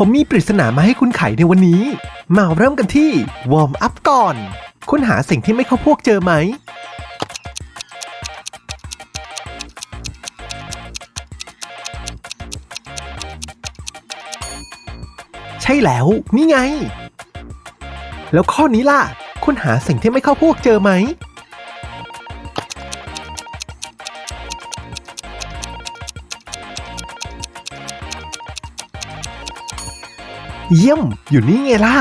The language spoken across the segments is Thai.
ผมมีปริศนามาให้คุณไขในวันนี้ มาเริ่มกันที่วอร์มอัพก่อนคุณหาสิ่งที่ไม่เข้าพวกเจอไหม ใช่แล้วนี่ไง แล้วข้อนี้ล่ะคุณหาสิ่งที่ไม่เข้าพวกเจอไหม เยี่ยมอยู่นี่ไงล่ะ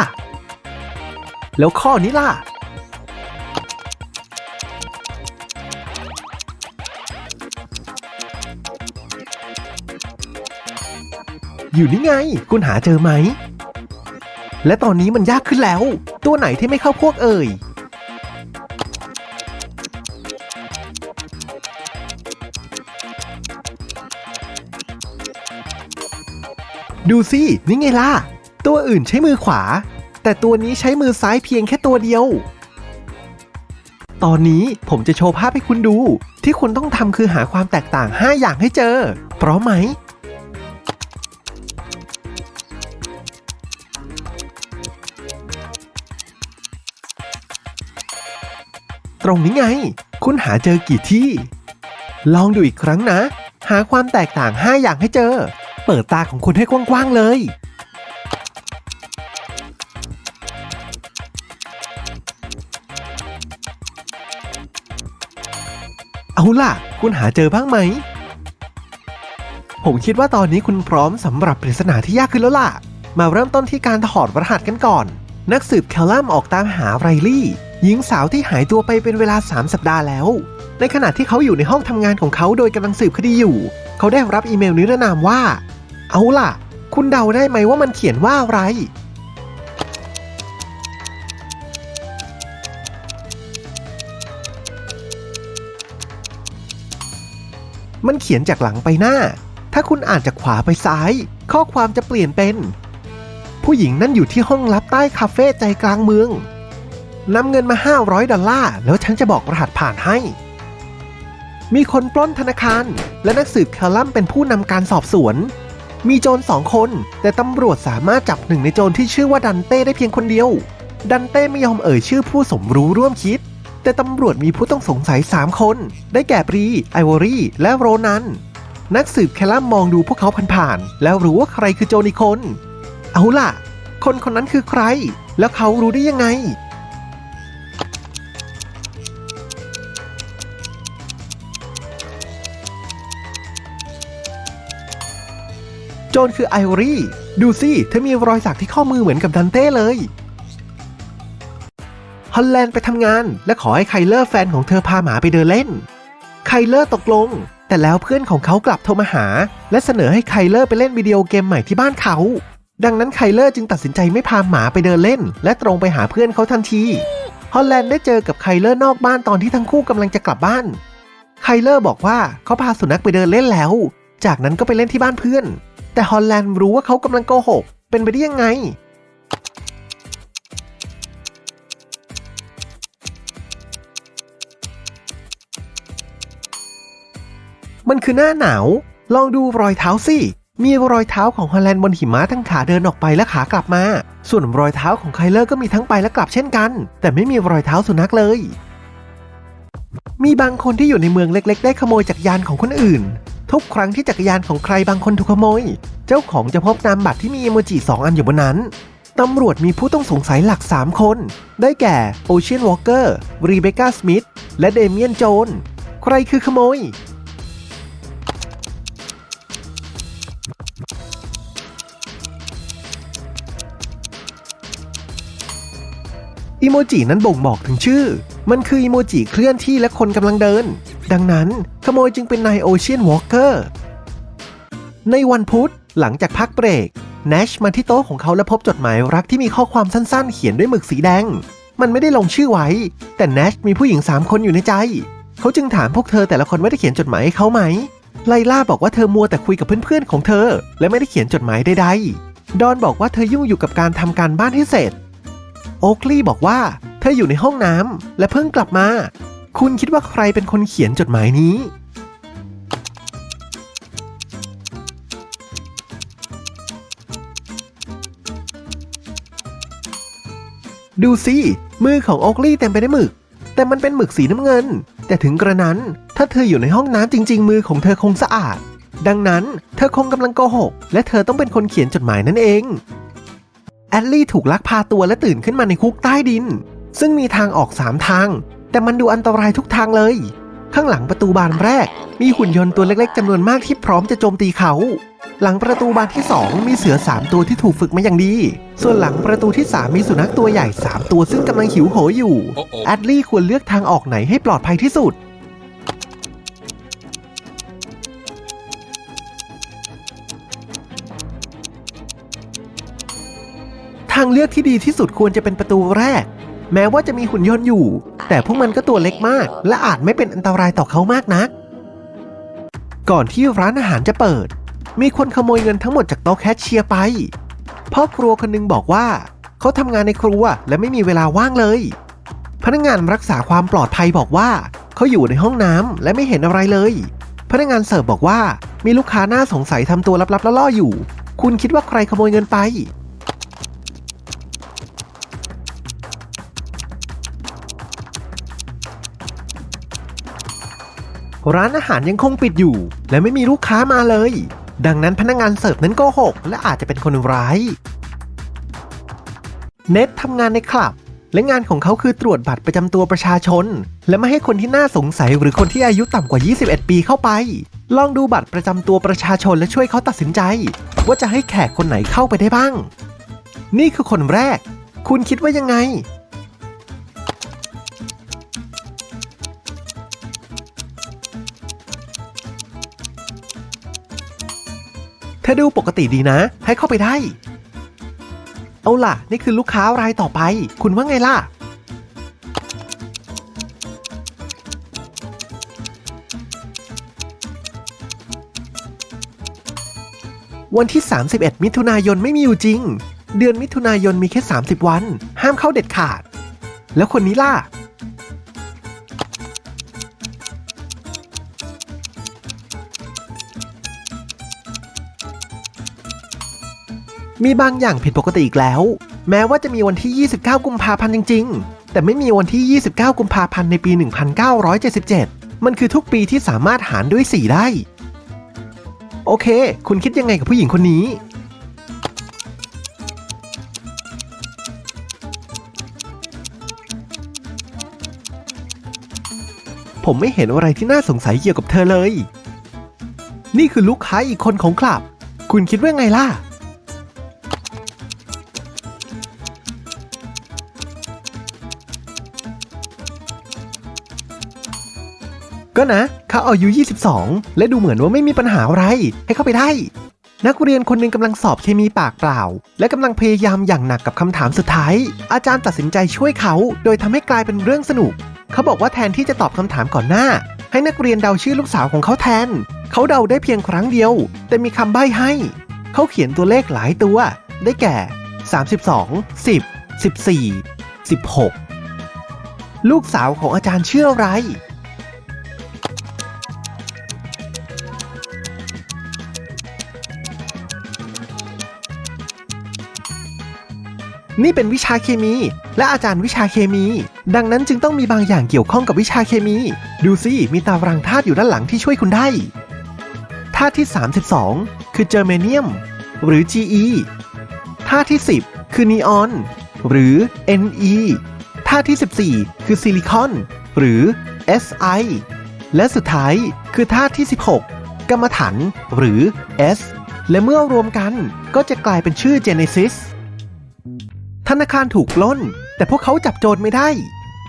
แล้วข้อนี้ล่ะ อยู่นี่ไง คุณหาเจอไหม และตอนนี้มันยากขึ้นแล้ว ตัวไหนที่ไม่เข้าพวกเอ่ยดูสิ นี่ไงล่ะ ตัวอื่นใช้มือขวา แต่ตัวนี้ใช้มือซ้ายเพียงแค่ตัวเดียว ตอนนี้ผมจะโชว์ภาพให้คุณดู ที่คุณต้องทำคือหาความแตกต่าง 5 อย่างให้เจอ พร้อมไหม ตรงนี้ไง คุณหาเจอกี่ที่ ลองดูอีกครั้งนะ หาความแตกต่าง 5 อย่างให้เจอ เปิดตาของคุณให้กว้างๆเลย เอาล่ะ คุณหาเจอบ้างไหม ผมคิดว่าตอนนี้คุณพร้อมสำหรับปริศนาที่ยากขึ้นแล้วล่ะ มาเริ่มต้นที่การถอดรหัสกันก่อน นักสืบแคลลัมออกตามหาไรลี่หญิงสาวที่หายตัวไปเป็นเวลา 3 สัปดาห์แล้ว ในขณะที่เขาอยู่ในห้องทำงานของเขาโดยกำลังสืบคดีอยู่ เขาได้รับอีเมลนิรนามว่า เอาล่ะ คุณเดาได้ไหมว่ามันเขียนว่าอะไร มันเขียนจากหลังไปหน้า ถ้าคุณอ่านจากขวาไปซ้าย ข้อความจะเปลี่ยนเป็น ผู้หญิงนั่นอยู่ที่ห้องลับใต้คาเฟ่ใจกลางเมืองนำเงินมา 500 ดอลลาร์ แล้วฉันจะบอกรหัสผ่านให้ มีคนปล้นธนาคาร และนักสืบแคลลัมเป็นผู้นำการสอบสวน มีโจรสองคน แต่ตำรวจสามารถจับหนึ่งในโจรที่ชื่อว่าดันเต้ได้เพียงคนเดียว ดันเต้ไม่ยอมเอ่ยชื่อผู้สมรู้ร่วมคิด แต่ตำรวจมีผู้ต้องสงสัย 3 คน ได้แก่บรี ไอวอรี่ และโรนัน นักสืบแคลมมองดูพวกเขาผ่านๆ แล้วรู้ว่าใครคือโจรอีคน เอาล่ะ คนคนนั้นคือใคร แล้วเขารู้ได้ยังไง โจรคือไอวอรี่ ดูสิ เธอมีรอยสักที่ข้อมือเหมือนกับดันเต้เลย ฮอลแลนด์ไปทำงาน และขอให้ไคเลอร์แฟนของเธอพาหมาไปเดินเล่น ไคเลอร์ตกลง แต่แล้วเพื่อนของเขากลับโทรมาหา และเสนอให้ไคเลอร์ไปเล่นวิดีโอเกมใหม่ที่บ้านเขา ดังนั้นไคเลอร์จึงตัดสินใจไม่พาหมาไปเดินเล่น และตรงไปหาเพื่อนเขาทันทีฮอลแลนด์ได้เจอกับไคเลอร์นอกบ้านตอนที่ทั้งคู่กำลังจะกลับบ้านไคเลอร์บอกว่าเขาพาสุนัขไปเดินเล่นแล้ว จากนั้นก็ไปเล่นที่บ้านเพื่อน แต่ฮอลแลนด์รู้ว่าเขากำลังโกหก เป็นไปได้ยังไง มันคือหน้าหนาว ลองดูรอยเท้าสิ มีรอยเท้าของฮอลแลนด์บนหิมะทั้งขาเดินออกไปและขากลับมา ส่วนรอยเท้าของไคลเลอร์ก็มีทั้งไปและกลับเช่นกัน แต่ไม่มีรอยเท้าสุนัขเลย มีบางคนที่อยู่ในเมืองเล็ก ๆ ได้ขโมยจักรยานของคนอื่น ทุกครั้งที่จักรยานของใครบางคนถูกขโมย เจ้าของจะพบนามบัตรที่มีอีโมจิ2อันอยู่บนนั้นตำรวจมีผู้ต้องสงสัยหลัก 3 คน ได้แก่โอเชียนวอลเกอร์ รีเบคก้าสมิธ และเดเมียนโจน ใครคือขโมย อีโมจินั้นบ่งบอกถึงชื่อ มันคืออีโมจิเคลื่อนที่และคนกำลังเดิน ดังนั้นขโมยจึงเป็นนายโอเชียนวอล์กเกอร์ในวันพุธหลังจากพักเบรกแนชมาที่โต๊ะของเขาและพบจดหมายรักที่มีข้อความสั้นๆ เขียนด้วยหมึกสีแดง มันไม่ได้ลงชื่อไว้ แต่แนชมีผู้หญิง 3 คนอยู่ในใจ เขาจึงถามพวกเธอแต่ละคนว่าได้เขียนจดหมายให้เขาไหม ไลล่าบอกว่าเธอมัวแต่คุยกับเพื่อนๆของเธอ และไม่ได้เขียนจดหมายใดๆ ดอนบอกว่าเธอยุ่งอยู่กับการทำการบ้านให้เสร็จ โอ๊กลี่บอกว่า เธออยู่ในห้องน้ำและเพิ่งกลับมา คุณคิดว่าใครเป็นคนเขียนจดหมายนี้ ดูสิมือของโอ๊กลี่เต็มไปด้วยหมึก แต่มันเป็นหมึกสีน้ำเงิน แต่ถึงกระนั้น ถ้าเธออยู่ในห้องน้ำจริง ๆ มือของเธอคงสะอาด ดังนั้น เธอคงกำลังโกหก และเธอต้องเป็นคนเขียนจดหมายนั่นเอง แอดลี่ถูกลักพาตัวและตื่นขึ้นมาในคุกใต้ดิน ซึ่งมีทางออกสามทาง แต่มันดูอันตรายทุกทางเลย ข้างหลังประตูบานแรก มีหุ่นยนต์ตัวเล็กๆจำนวนมากที่พร้อมจะโจมตีเขา หลังประตูบานที่ 2 มีเสือ 3 ตัวที่ถูกฝึกมาอย่างดี ส่วนหลังประตูที่ 3 มีสุนัขตัวใหญ่ 3 ตัวซึ่งกำลังหิวโหยอยู่โอ้โอ้แอดลี่ควรเลือกทางออกไหนให้ปลอดภัยที่สุด ทางเลือกที่ดีที่สุดควรจะเป็นประตูแรก แม้ว่าจะมีหุ่นยนต์อยู่ แต่พวกมันก็ตัวเล็กมาก และอาจไม่เป็นอันตรายต่อเขามากนัก ก่อนที่ร้านอาหารจะเปิด มีคนขโมยเงินทั้งหมดจากโต๊ะแคชเชียร์ไปพ่อครัวคนหนึงบอกว่าเขาทำงานในครัวและไม่มีเวลาว่างเลย พนักงานรักษาความปลอดภัยบอกว่าเขาอยู่ในห้องน้ำและไม่เห็นอะไรเลย พนักงานเสิร์ฟบอกว่ามีลูกค้าน่าสงสัยทำตัวลับๆล่อๆอยู่ คุณคิดว่าใครขโมยเงินไป ร้านอาหารยังคงปิดอยู่ และไม่มีลูกค้ามาเลย ดังนั้นพนักงานเสิร์ฟนั้นโกหก และอาจจะเป็นคนร้าย เน็ตทำงานในคลับ และงานของเขาคือตรวจบัตรประจำตัวประชาชน และไม่ให้คนที่น่าสงสัยหรือคนที่อายุต่ำกว่า 21 ปีเข้าไป ลองดูบัตรประจำตัวประชาชนและช่วยเขาตัดสินใจ ว่าจะให้แขกคนไหนเข้าไปได้บ้าง นี่คือคนแรก คุณคิดว่ายังไง เธอดูปกติดีนะ ให้เข้าไปได้ เอาล่ะ นี่คือลูกค้ารายต่อไป คุณว่าไงล่ะ วันที่ 31 มิถุนายนไม่มีอยู่จริง เดือนมิถุนายนมีแค่ 30 วัน ห้ามเข้าเด็ดขาด แล้วคนนี้ล่ะ มีบางอย่างผิดปกติอีกแล้ว แม้ว่าจะมีวันที่ 29 กุมภาพันธ์จริง ๆ แต่ไม่มีวันที่ 29 กุมภาพันธ์ในปี 1977 มันคือทุกปีที่สามารถหารด้วย 4 ได้ โอเค คุณคิดยังไงกับผู้หญิงคนนี้ ผมไม่เห็นอะไรที่น่าสงสัยเกี่ยวกับเธอเลย นี่คือลูกค้าอีกคนของคลับ คุณคิดว่าไงล่ะ ก็นะ เขาอายุ 22 และดูเหมือนว่าไม่มีปัญหาอะไร ให้เข้าไปได้ นักเรียนคนหนึ่งกำลังสอบเคมีปากเปล่า และกำลังพยายามอย่างหนักกับคำถามสุดท้าย อาจารย์ตัดสินใจช่วยเขา โดยทำให้กลายเป็นเรื่องสนุก เขาบอกว่าแทนที่จะตอบคำถามก่อนหน้า ให้นักเรียนเดาชื่อลูกสาวของเขาแทน เขาเดาได้เพียงครั้งเดียว แต่มีคำใบ้ให้ เขาเขียนตัวเลขหลายตัว ได้แก่ 32 10 14 16 ลูกสาวของอาจารย์ชื่ออะไร นี่เป็นวิชาเคมี และอาจารย์วิชาเคมี ดังนั้นจึงต้องมีบางอย่างเกี่ยวข้องกับวิชาเคมี ดูสิมีตารางธาตุอยู่ด้านหลังที่ช่วยคุณได้ธาตุที่ 32 คือเจอร์เมเนียม หรือ Ge ธาตุที่ 10 คือนีออน หรือ Ne ธาตุที่ 14 คือซิลิคอน หรือ Si และสุดท้ายคือธาตุที่ 16 กรรมฐานหรือ S และเมื่อรวมกันก็จะกลายเป็นชื่อ Genesis ธนาคารถูกล้น แต่พวกเขาจับโจรไม่ได้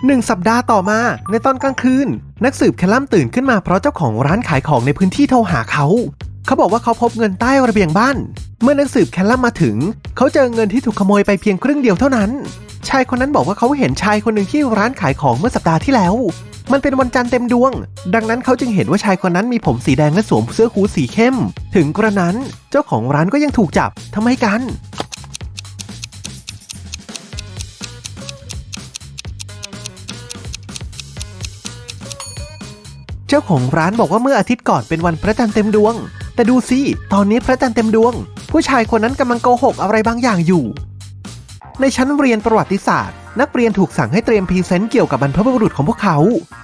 หนึ่งสัปดาห์ต่อมาในตอนกลางคืน นักสืบแคลัมตื่นขึ้นมาเพราะเจ้าของร้านขายของในพื้นที่โทรหาเขา เขาบอกว่าเขาพบเงินใต้ระเบียงบ้าน เมื่อนักสืบแคลลัมมาถึง เขาเจอเงินที่ถูกขโมยไปเพียงครึ่งเดียวเท่านั้น ชายคนนั้นบอกว่าเขาเห็นชายคนหนึ่งที่ร้านขายของเมื่อสัปดาห์ที่แล้ว มันเป็นวันจันทร์เต็มดวง ดังนั้นเขาจึงเห็นว่าชายคนนั้นมีผมสีแดงและสวมเสื้อฮูดสีเข้ม ถึงกระนั้น เจ้าของร้านก็ยังถูกจับทำไมกัน เจ้าของร้านบอกว่าเมื่ออาทิตย์ก่อนเป็นวันพระจันทร์เต็มดวง แต่ดูสิ ตอนนี้พระจันทร์เต็มดวง ผู้ชายคนนั้นกำลังโกหกอะไรบางอย่างอยู่ ในชั้นเรียนประวัติศาสตร์ นักเรียนถูกสั่งให้เตรียมพรีเซนต์เกี่ยวกับบรรพบุรุษของพวกเขา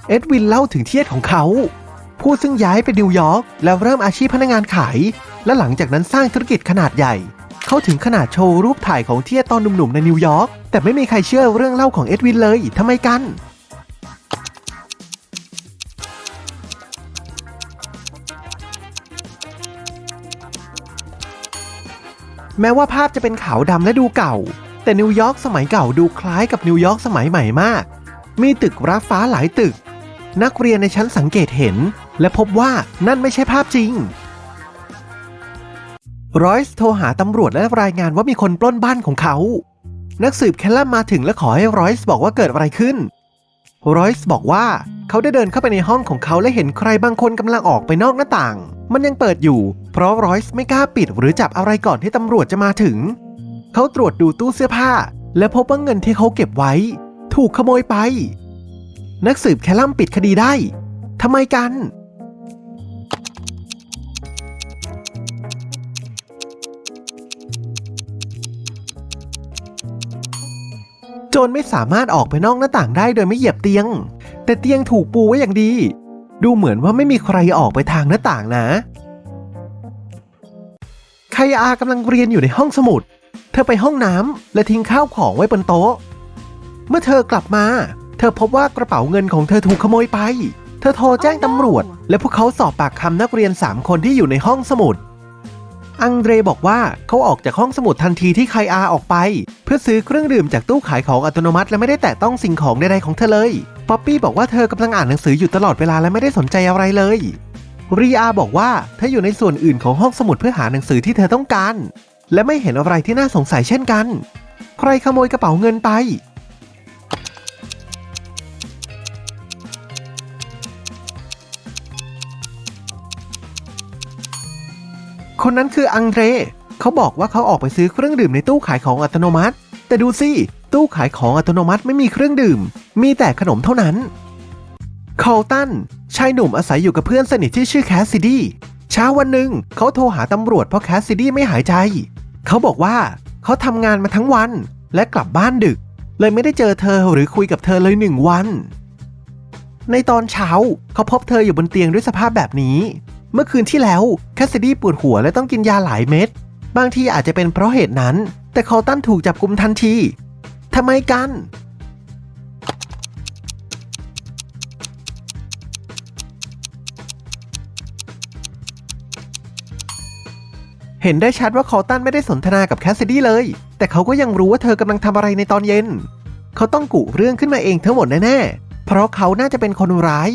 เอ็ดวินเล่าถึงเทียดของเขา ผู้ซึ่งย้ายไปนิวยอร์กแล้วเริ่มอาชีพพนักงานขาย และหลังจากนั้นสร้างธุรกิจขนาดใหญ่ เขาถึงขนาดโชว์รูปถ่ายของเทียตอนหนุ่มๆในนิวยอร์กแต่ไม่มีใครเชื่อเรื่องเล่าของเอ็ดวินเลยทำไมกัน แม้ว่าภาพจะเป็นขาวดำและดูเก่า แต่นิวยอร์กสมัยเก่าดูคล้ายกับนิวยอร์กสมัยใหม่มาก มีตึกราฟ้าหลายตึก นักเรียนในชั้นสังเกตเห็น และพบว่านั่นไม่ใช่ภาพจริงรอยส์โทรหาตำรวจและรายงานว่ามีคนปล้นบ้านของเขา นักสืบแคลลัมมาถึงและขอให้รอยส์บอกว่าเกิดอะไรขึ้น รอยส์บอกว่าเขาได้เดินเข้าไปในห้องของเขาและเห็นใครบางคนกำลังออกไปนอกหน้าต่าง มันยังเปิดอยู่ เพราะรอยส์ไม่กล้าปิดหรือจับอะไรก่อนที่ตำรวจจะมาถึง เขาตรวจดูตู้เสื้อผ้า และพบว่าเงินที่เขาเก็บไว้ ถูกขโมยไป นักสืบแคลลัมปิดคดีได้ทำไมกัน โจรไม่สามารถออกไปนอกหน้าต่างได้โดยไม่เหยียบเตียง แต่เตียงถูกปูไว้อย่างดี ดูเหมือนว่าไม่มีใครออกไปทางหน้าต่างนะ ไคอากำลังเรียนอยู่ในห้องสมุด เธอไปห้องน้ำและทิ้งข้าวของไว้บนโต๊ะ เมื่อเธอกลับมา เธอพบว่ากระเป๋าเงินของเธอถูกขโมยไป เธอโทรแจ้งตำรวจ และพวกเขาสอบปากคำนักเรียน 3 คนที่อยู่ในห้องสมุด อังเดรบอกว่าเขาออกจากห้องสมุดทันทีที่ไคอาออกไป เพื่อซื้อเครื่องดื่มจากตู้ขายของอัตโนมัติและไม่ได้แตะต้องสิ่งของใดๆของเธอเลย ป๊อปปี้บอกว่าเธอกำลังอ่านหนังสืออยู่ตลอดเวลาและไม่ได้สนใจอะไรเลย รีอาบอกว่าเธออยู่ในส่วนอื่นของห้องสมุดเพื่อหาหนังสือที่เธอต้องการ และไม่เห็นอะไรที่น่าสงสัยเช่นกัน ใครขโมยกระเป๋าเงินไป คนนั้นคืออังเดรเขาบอกว่าเขาออกไปซื้อเครื่องดื่มในตู้ขายของอัตโนมัติ แต่ดูสิ ตู้ขายของอัตโนมัติไม่มีเครื่องดื่ม มีแต่ขนมเท่านั้นคอลตันชายหนุ่มอาศัยอยู่กับเพื่อนสนิทที่ชื่อแคสซิดี้เช้าวันหนึ่งเขาโทรหาตำรวจเพราะแคสซิดี้ไม่หายใจ เขาบอกว่าเขาทำงานมาทั้งวันและกลับบ้านดึก เลยไม่ได้เจอเธอหรือคุยกับเธอเลยหนึ่งวัน ในตอนเช้าเขาพบเธออยู่บนเตียงด้วยสภาพแบบนี้ เมื่อคืนที่แล้วแคสซิดี้ปวดหัวและต้องกินยาหลายเม็ดบางทีอาจจะเป็นเพราะเหตุนั้น แต่คอลตันถูกจับกุมทันที ทำไมกัน เห็นได้ชัดว่าคอตันไม่ได้สนทนากับแคสซิดี้เลย แต่เขาก็ยังรู้ว่าเธอกำลังทำอะไรในตอนเย็น เขาต้องกุเรื่องขึ้นมาเองทั้งหมดแน่ๆ เพราะเขาน่าจะเป็นคนร้าย